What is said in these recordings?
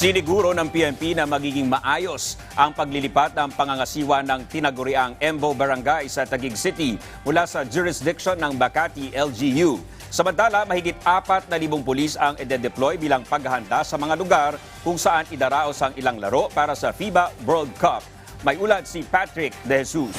Siniguro ng PNP na magiging maayos ang paglilipat ng pangangasiwa ng tinaguriang Embo Barangay sa Taguig City mula sa jurisdiction ng Makati LGU. Samantala, mahigit apat na libong pulis ang ide-deploy bilang paghahanda sa mga lugar kung saan idaraos ang ilang laro para sa FIBA World Cup. May ulat si Patrick De Jesus.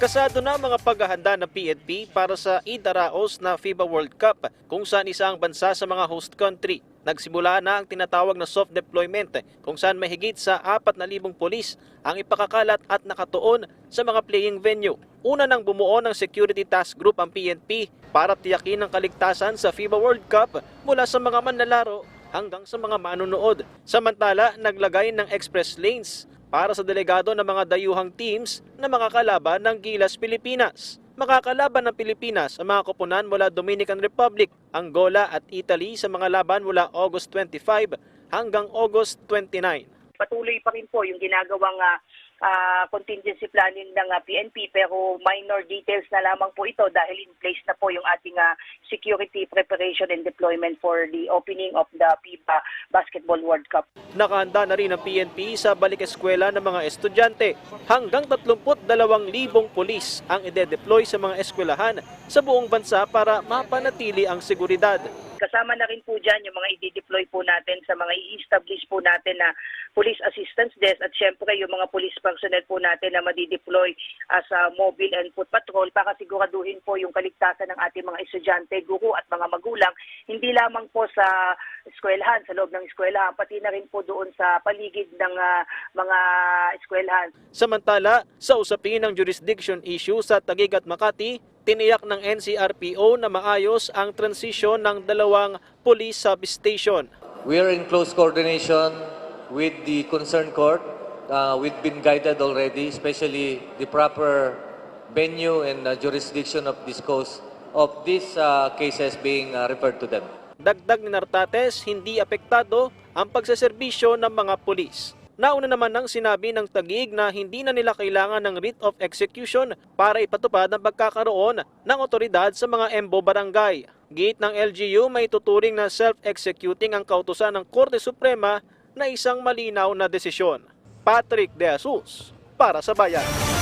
Kasado na mga paghahanda ng PNP para sa idaraos na FIBA World Cup kung saan isa ang bansa sa mga host country. Nagsimula na ang tinatawag na soft deployment kung saan mahigit sa 4,000 polis ang ipakakalat at nakatuon sa mga playing venue. Una nang bumuo ng Security Task Group ang PNP para tiyakin ang kaligtasan sa FIBA World Cup mula sa mga manlalaro hanggang sa mga manunood. Samantala, naglagay ng express lanes para sa delegado ng mga dayuhang teams na makakalaban ng Gilas Pilipinas. Makakalaban ng Pilipinas ang mga koponan mula Dominican Republic, Angola at Italy sa mga laban mula August 25 hanggang August 29. patuloy pa rin po yung ginagawang ah, ah, contingency planning ng ah, PNP pero minor details na lamang po ito dahil in place na po yung ating ah, security preparation and deployment for the opening of the FIBA Basketball World Cup. Nakahanda na rin ang PNP sa balik eskwela ng mga estudyante. Hanggang 32,000 pulis ang ide-deploy sa mga eskwelahan sa buong bansa para mapanatili ang seguridad. Kasama na rin po dyan yung mga i-deploy po natin sa mga i-establish po natin na police assistance desk at syempre yung mga police personnel po natin na madi-deploy as a mobile and foot patrol para siguraduhin po yung kaligtasan ng ating mga estudyante, guro at mga magulang, hindi lamang po sa eskwelahan, sa loob ng eskwelahan, pati na rin po doon sa paligid ng ah, mga eskwelahan. Samantala, sa usapin ng jurisdiction issue sa Taguig at Makati, tiniyak ng NCRPO na maayos ang transisyon ng dalawang police substation. We are in close coordination with the concerned court. Uh, we've been guided already, especially the proper venue and uh, jurisdiction of this cause of these uh, cases being uh, referred to them. Dagdag ni Nartates, hindi apektado ang pagsaserbisyo ng mga pulis. Nauna naman nang sinabi ng Tagig na hindi na nila kailangan ng writ of execution para ipatupad ang pagkakaroon ng otoridad sa mga embo barangay. Gate ng LGU may tuturing na self-executing ang kautusan ng Korte Suprema na isang malinaw na desisyon. Patrick De Jesus, para sa Bayan.